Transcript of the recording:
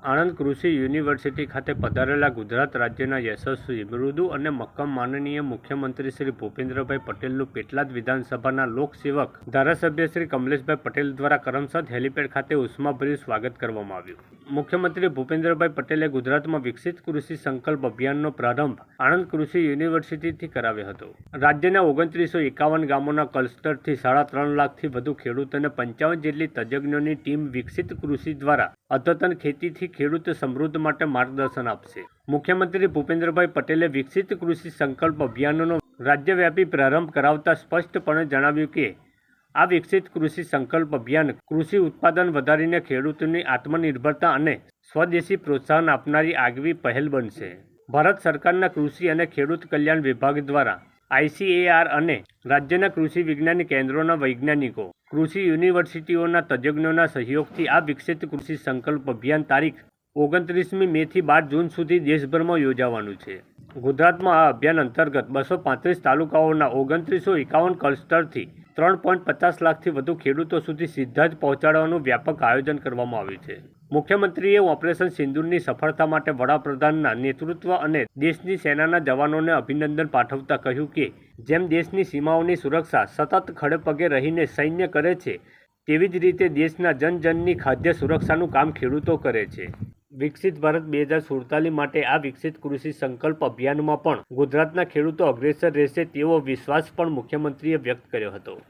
આણંદ કૃષિ યુનિવર્સિટી ખાતે પધારેલા ગુજરાત રાજ્યના યશસ્વી મૃદુ અને મક્કમ માનનીય મુખ્યમંત્રી શ્રી ભૂપેન્દ્રભાઈ પટેલનું પેટલાદ વિધાનસભાના લોકસેવક ધારાસભ્ય શ્રી કમલેશભાઈ પટેલ દ્વારા કરમસદ હેલીપેડ ખાતે ઉષ્માભર્યું સ્વાગત કરવામાં આવ્યું. મુખ્યમંત્રી ભૂપેન્દ્રભાઈ પટેલે ગુજરાતમાં વિકસિત કૃષિ સંકલ્પ અભિયાનનો પ્રારંભ આણંદ કૃષિ યુનિવર્સિટીથી કરાવ્યો હતો. રાજ્યના ઓગણત્રીસો એકાવન ગામોના ક્લસ્ટરથી સાડા ત્રણ લાખથી વધુ ખેડૂત અને પંચાવન જેટલી તજજ્ઞોની ટીમ વિકસિત કૃષિ દ્વારા અદ્યતન ખેતીથી ખેડૂત સમૃદ્ધ માટે માર્ગદર્શન આપશે. મુખ્યમંત્રી ભૂપેન્દ્રભાઈ પટેલે વિકસિત કૃષિ સંકલ્પ અભિયાનનો રાજ્યવ્યાપી પ્રારંભ કરાવતા સ્પષ્ટપણે જણાવ્યું કે, આ વિકસિત કૃષિ સંકલ્પ અભિયાન કૃષિ ઉત્પાદન વધારીને ખેડૂતોની આત્મનિર્ભરતા અને સ્વદેશી પ્રોત્સાહન આપનારી આગવી પહેલ બનશે. ભારત સરકારના કૃષિ અને ખેડૂત કલ્યાણ વિભાગ દ્વારા આઈસીએઆર અને રાજ્યના કૃષિ વિજ્ઞાન કેન્દ્રોના વૈજ્ઞાનિકો કૃષિ યુનિવર્સિટીઓના તજજ્ઞોના સહયોગથી આ વિકસિત કૃષિ સંકલ્પ અભિયાન તારીખ ઓગણત્રીસમી મેથી બાર જૂન સુધી દેશભરમાં યોજાવાનું છે. ગુજરાતમાં આ અભિયાન અંતર્ગત બસો પાંત્રીસ તાલુકાઓના ઓગણત્રીસો એકાવન ક્લસ્ટરથી ત્રણ પોઈન્ટ પચાસ લાખથી વધુ ખેડૂતો સુધી સીધા જ પહોંચાડવાનું વ્યાપક આયોજન કરવામાં આવ્યું છે. મુખ્યમંત્રીએ ઓપરેશન સિંદુરની સફળતા માટે વડાપ્રધાનના નેતૃત્વ અને દેશની સેનાના જવાનોને અભિનંદન પાઠવતા કહ્યું કે, જેમ દેશની સીમાઓની સુરક્ષા સતત ખડેપગે રહીને સૈન્ય કરે છે, તેવી જ રીતે દેશના જનજનની ખાદ્ય સુરક્ષાનું કામ ખેડૂતો કરે છે. વિકસિત ભારત બે હજાર સુડતાલીસ માટે આ વિકસિત કૃષિ સંકલ્પ અભિયાનમાં પણ ગુજરાતના ખેડૂતો અગ્રેસર રહેશે તેવો વિશ્વાસ પણ મુખ્યમંત્રીએ વ્યક્ત કર્યો હતો.